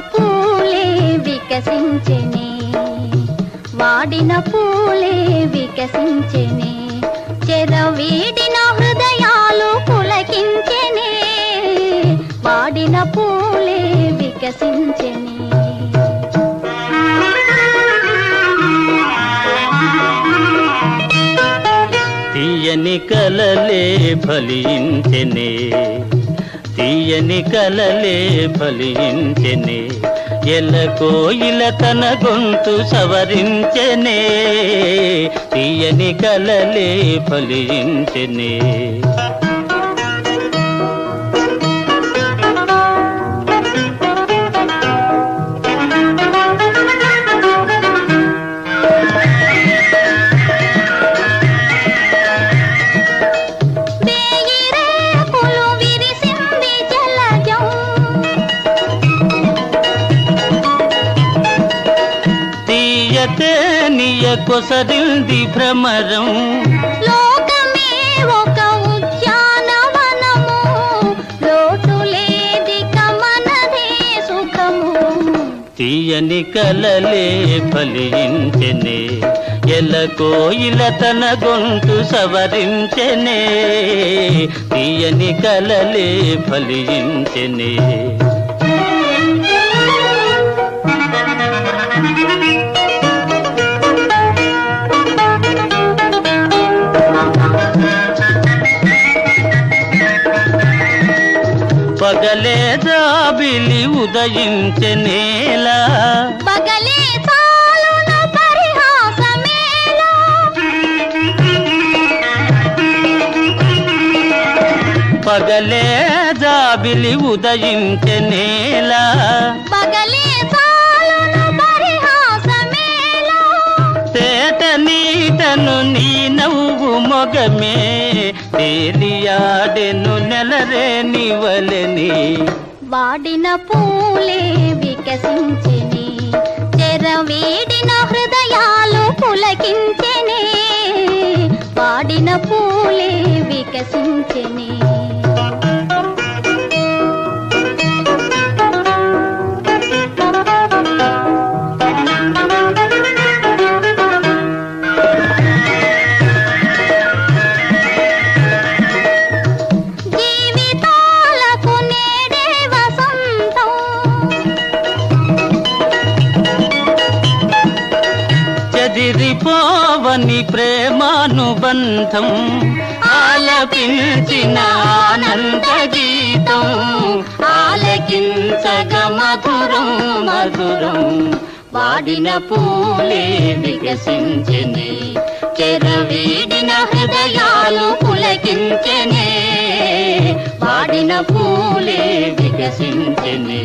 పూలే వికసించెనే. వాడిన పూలే వికసించెనే. చెరవీడిన హృదయాలు పులకించెనే. వాడిన పూలే వికసించెనే. తీయని కలలే ఫలించెనే. తీయని కలలే ఫలించెనే. ఎలకోయిల కోయిల తన గొంతు సవరించెనే. తీయని కలలే ఫలించెనే. నియ కొసరింది భ్రమరం. తీయని కలలే ఫలించెనే. ఎల కోయిల తన గొంతు సవరించెనే. తీయని కలలే ఫలించెనే. పగలే జాబిలి ఉదయించెనేలా పగలే చాలున పరిహాసమేలా పగలే జాబిలి ఉదయించెనేలా పగలే నవ్వు తేలియాడెను నెలరే నివలని. వాడిన పూలే వికసించెని తెరవేడిన హృదయాలు పులకించెనే. వాడిన పూలే వికసించెని చెదిరిపోవని ప్రేమానుబంధం ఆలపించిన ఆనంద గీతం ఆలకించగ మధురం మధురం. వాడిన పూలే వికసించని చెరవీడిన హృదయాలు పులకించనే. వాడిన పూలే వికసించనే.